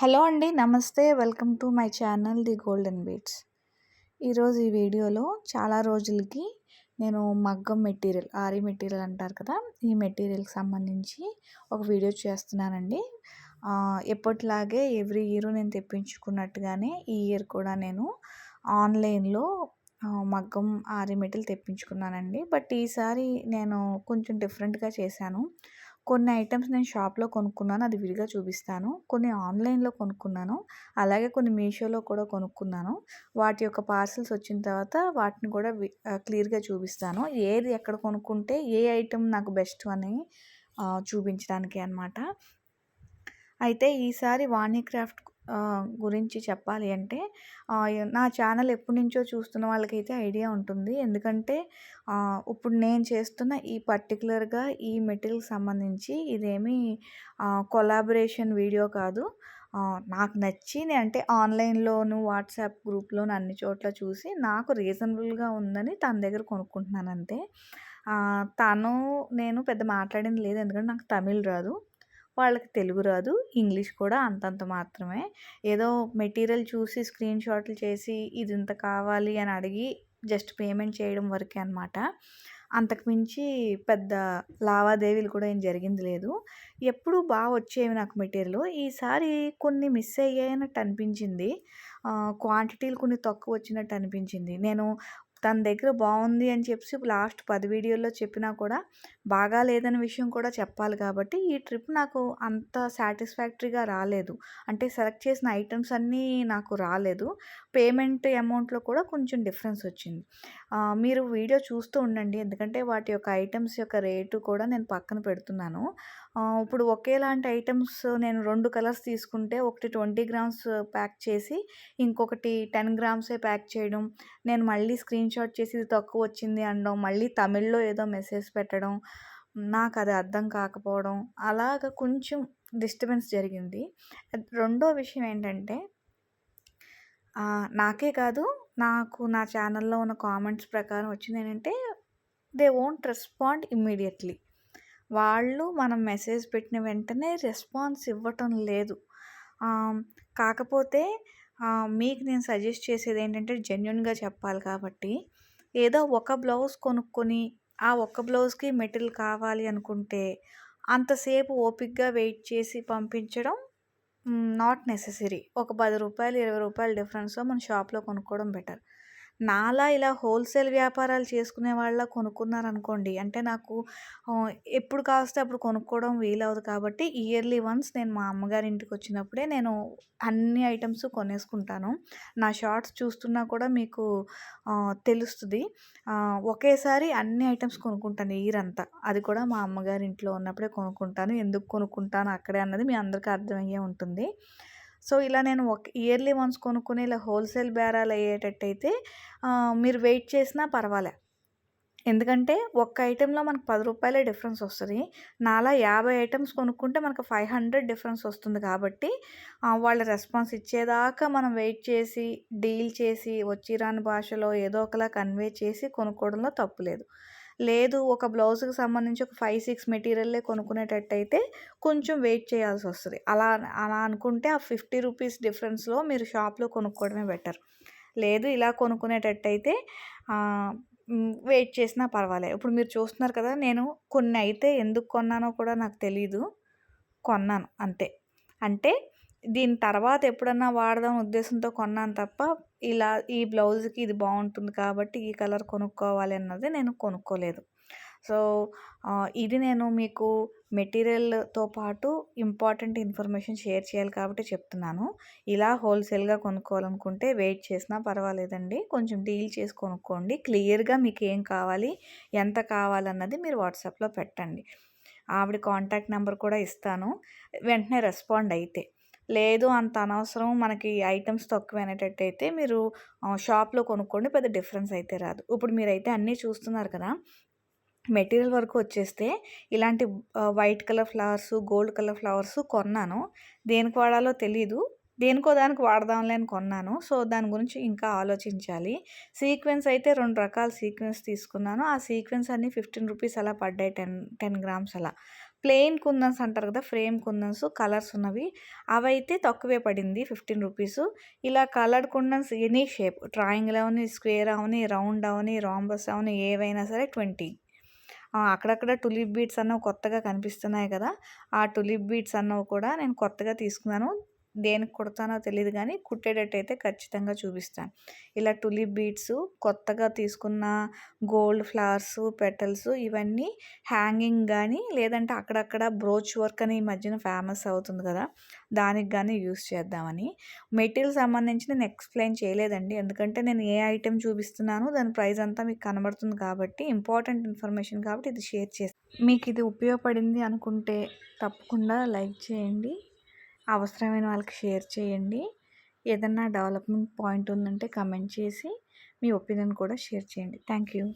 Hello అండి నమస్తే. Welcome to my channel the golden beats. ఈరోజు ఈ వీడియోలో చాలా రోజులకి నేను మగ్గం మెటీరియల్ ఆరి మెటీరియల్ అంటారు కదా ఈ మెటీరియల్కి సంబంధించి ఒక వీడియో చేస్తున్నానండి. ఎప్పటిలాగే ఎవ్రీ ఇయర్ నేను తెప్పించుకున్నట్టుగానే ఈ ఇయర్ కూడా నేను ఆన్లైన్లో మగ్గం ఆరి మెటీరియల్ తెప్పించుకున్నానండి. బట్ ఈసారి నేను కొంచెం డిఫరెంట్గా చేశాను. కొన్ని ఐటమ్స్ నేను షాప్లో కొనుక్కున్నాను. అది విడిగా చూపిస్తాను. కొన్ని ఆన్లైన్లో కొనుక్కున్నాను. అలాగే కొన్ని మీషోలో కూడా కొనుక్కున్నాను. వాటి యొక్క పార్సిల్స్ వచ్చిన తర్వాత వాటిని కూడా క్లియర్గా చూపిస్తాను. ఏది ఎక్కడ కొనుక్కుంటే ఏ ఐటెం నాకు బెస్ట్ అని చూపించడానికి అనమాట అయితే ఈసారి వాణి క్రాఫ్ట్ గురించి చెప్పాలి అంటే నా ఛానల్ ఎప్పటి నుంచో చూస్తున్న వాళ్ళకైతే ఐడియా ఉంటుంది. ఎందుకంటే ఇప్పుడు నేను చేస్తున్న ఈ పర్టికులర్గా ఈ మెటీరియల్ సంబంధించి ఇదేమి కొలాబరేషన్ వీడియో కాదు. నాకు నచ్చి అంటే ఆన్లైన్లోను వాట్సాప్ గ్రూప్లోను అన్ని చోట్ల చూసి నాకు రీజనబుల్గా ఉందని తన దగ్గర కొనుక్కుంటున్నాను అంతే. తను నేను పెద్ద మాట్లాడింది లేదు. ఎందుకంటే నాకు తమిళ్ రాదు. వాళ్ళకి తెలుగు రాదు ఇంగ్లీష్ కూడా అంతంత మాత్రమే. ఏదో మెటీరియల్ చూసి స్క్రీన్ షాట్లు చేసి ఇది ఇంత కావాలి అని అడిగి జస్ట్ పేమెంట్ చేయడం వరకే అనమాట అంతకుమించి పెద్ద లావాదేవీలు కూడా ఏం జరిగింది లేదు. ఎప్పుడూ బాగా వచ్చేవి నాకు మెటీరియల్. ఈసారి కొన్ని మిస్ అయ్యాయన్నట్టు అనిపించింది. క్వాంటిటీలు కొన్ని తక్కువ వచ్చినట్టు అనిపించింది. నేను తన దగ్గర బాగుంది అని చెప్పి లాస్ట్ పది వీడియోల్లో చెప్పినా కూడా బాగా లేదనే విషయం కూడా చెప్పాలి కాబట్టి ఈ ట్రిప్ నాకు అంత సాటిస్ఫాక్టరీగా రాలేదు. అంటే సెలెక్ట్ చేసిన ఐటమ్స్ అన్నీ నాకు రాలేదు. పేమెంట్ అమౌంట్లో కూడా కొంచెం డిఫరెన్స్ వచ్చింది. మీరు వీడియో చూస్తూ ఉండండి. ఎందుకంటే వాటి యొక్క ఐటమ్స్ యొక్క రేటు కూడా నేను పక్కన పెడుతున్నాను. ఇప్పుడు ఒకేలాంటి ఐటమ్స్ నేను రెండు కలర్స్ తీసుకుంటే ఒకటి ట్వంటీ గ్రామ్స్ ప్యాక్ చేసి ఇంకొకటి టెన్ గ్రామ్సే ప్యాక్ చేయడం. నేను మళ్ళీ స్క్రీన్ షాట్ చేసి ఇది తక్కువ వచ్చింది అనడం మళ్ళీ తమిళ్ళో ఏదో మెసేజ్ పెట్టడం నాకు అది అర్థం కాకపోవడం అలాగ కొంచెం డిస్టర్బెన్స్ జరిగింది. రెండో విషయం ఏంటంటే నాకే కాదు నాకు నా ఛానల్లో ఉన్న కామెంట్స్ ప్రకారం వచ్చింది ఏంటంటే దే ఓంట్ రెస్పాండ్ ఇమ్మీడియట్లీ. వాళ్ళు మనం మెసేజ్ పెట్టిన వెంటనే రెస్పాన్స్ ఇవ్వటం లేదు. కాకపోతే మీకు నేను సజెస్ట్ చేసేది ఏంటంటే జెన్యున్గా చెప్పాలి కాబట్టి ఏదో ఒక బ్లౌజ్ కొనుక్కొని ఆ ఒక్క బ్లౌజ్కి మెటీరియల్ కావాలి అనుకుంటే అంతసేపు ఓపిక్గా వెయిట్ చేసి పంపించడం నాట్ నెససరీ ఒక పది రూపాయలు ఇరవై రూపాయలు డిఫరెన్స్లో మన షాప్లో కొనుక్కోవడం బెటర్. నాలా ఇలా హోల్సేల్ వ్యాపారాలు చేసుకునే వాళ్ళ కొనుక్కున్నారనుకోండి అంటే నాకు ఎప్పుడు కావస్తే అప్పుడు కొనుక్కోవడం వీలవదు కాబట్టి ఇయర్లీ వన్స్ నేను మా అమ్మగారి ఇంటికి వచ్చినప్పుడే నేను అన్ని ఐటమ్స్ కొనేసుకుంటాను. నా షార్ట్స్ చూస్తున్నా కూడా మీకు తెలుస్తుంది. ఒకేసారి అన్ని ఐటమ్స్ కొనుక్కుంటాను ఇయర్ అంతా అది కూడా మా అమ్మగారి ఇంట్లో ఉన్నప్పుడే కొనుక్కుంటాను. ఎందుకు కొనుక్కుంటాను అక్కడే అన్నది మీ అందరికీ అర్థమయ్యే ఉంటుంది. సో ఇలా నేను ఒక ఇయర్లీ వన్స్ కొనుక్కుని ఇలా హోల్సేల్ బేరాలు అయ్యేటట్టయితే మీరు వెయిట్ చేసినా పర్వాలే. ఎందుకంటే ఒక్క ఐటెంలో మనకు పది రూపాయలే డిఫరెన్స్ వస్తుంది. నాలా యాభై ఐటమ్స్ కొనుక్కుంటే మనకు ఫైవ్ హండ్రెడ్ డిఫరెన్స్ వస్తుంది కాబట్టి వాళ్ళ రెస్పాన్స్ ఇచ్చేదాకా మనం వెయిట్ చేసి డీల్ చేసి వచ్చిరాని భాషలో ఏదో ఒకలా కన్వే చేసి కొనుక్కోవడంలో తప్పు లేదు ఒక బ్లౌజ్కి సంబంధించి ఒక ఫైవ్ సిక్స్ మెటీరియల్లే కొనుక్కునేటట్టయితే కొంచెం వెయిట్ చేయాల్సి వస్తుంది. అలా అలా అనుకుంటే ఆ ఫిఫ్టీ రూపీస్ డిఫరెన్స్లో మీరు షాప్లో కొనుక్కోవడమే బెటర్. లేదు ఇలా కొనుక్కునేటట్టయితే వెయిట్ చేసినా పర్వాలేదు ఇప్పుడు మీరు చూస్తున్నారు కదా నేను కొన్ని అయితే ఎందుకు కొన్నానో కూడా నాకు తెలీదు. కొన్నాను అంతే. అంటే దీని తర్వాత ఎప్పుడన్నా వాడదాం ఉద్దేశంతో కొన్నాను తప్ప ఇలా ఈ బ్లౌజ్కి ఇది బాగుంటుంది కాబట్టి ఈ కలర్ కొనుక్కోవాలి అన్నది నేను కొనుక్కోలేదు. సో ఇది నేను మీకు మెటీరియల్తో పాటు ఇంపార్టెంట్ ఇన్ఫర్మేషన్ షేర్ చేయాలి కాబట్టి చెప్తున్నాను. ఇలా హోల్సేల్గా కొనుక్కోవాలనుకుంటే వెయిట్ చేసినా పర్వాలేదండి. కొంచెం డీల్ చేసి కొనుక్కోండి. క్లియర్గా మీకు ఏం కావాలి ఎంత కావాలన్నది మీరు వాట్సాప్లో పెట్టండి. ఆవిడ కాంటాక్ట్ నెంబర్ కూడా ఇస్తాను. వెంటనే రెస్పాండ్ అయితే. లేదు అంత అనవసరం మనకి ఐటమ్స్ తక్కువ అనేటట్టయితే మీరు షాప్లో కొనుక్కోండి పెద్ద డిఫరెన్స్ అయితే రాదు. ఇప్పుడు మీరైతే అన్నీ చూస్తున్నారు కదా మెటీరియల్ వరకు వచ్చేస్తే ఇలాంటి white colour flowers gold colour flowers కొన్నాను. దేనికి వాడాలో తెలీదు. దేనికో దానికి వాడదాంలే అని కొన్నాను. సో దాని గురించి ఇంకా ఆలోచించాలి. సీక్వెన్స్ అయితే రెండు రకాల సీక్వెన్స్ తీసుకున్నాను. ఆ సీక్వెన్స్ అన్నీ ఫిఫ్టీన్ రూపీస్ అలా పడ్డాయి టెన్ టెన్ గ్రామ్స్ అలా. ప్లెయిన్ కుందన్స్ అంటారు కదా ఫ్రేమ్ కుందన్స్ కలర్స్ ఉన్నవి. అవైతే తక్కువే పడింది ఫిఫ్టీన్ రూపీస్. ఇలా coloured kundans any shape triangle అవని స్క్వేర్ అవని రౌండ్ అవని రాంబస్ అవని ఏవైనా సరే ట్వంటీ. అక్కడక్కడ టులిప్ బీట్స్ అన్నవి కొత్తగా కనిపిస్తున్నాయి కదా ఆ టులిప్ బీట్స్ అన్నవి కూడా నేను కొత్తగా తీసుకున్నాను. దేనికి కుడతానో తెలియదు కానీ కుట్టేటట్టు అయితే ఖచ్చితంగా చూపిస్తాను. ఇలా టులిప్ బీడ్స్ కొత్తగా తీసుకున్న గోల్డ్ ఫ్లవర్స్ పెటల్స్ ఇవన్నీ హ్యాంగింగ్ కానీ లేదంటే అక్కడక్కడ బ్రోచ్ వర్క్ అని ఈ మధ్యన ఫేమస్ అవుతుంది కదా దానికి కానీ యూస్ చేద్దామని. మెటీరియల్ సంబంధించి నేను ఎక్స్ప్లెయిన్ చేయలేదండి. ఎందుకంటే నేను ఏ ఐటెం చూపిస్తున్నాను దాని ప్రైస్ అంతా మీకు కనబడుతుంది కాబట్టి ఇంపార్టెంట్ ఇన్ఫర్మేషన్ కాబట్టి ఇది షేర్ చేస్తాను మీకు ఇది ఉపయోగపడింది అనుకుంటే తప్పకుండా లైక్ చేయండి. అవసరమైన వాళ్ళకి షేర్ చేయండి. ఏదన్నా డెవలప్మెంట్ పాయింట్ ఉందంటే కమెంట్ చేసి మీ ఒపీనియన్ కూడా షేర్ చేయండి. Thank you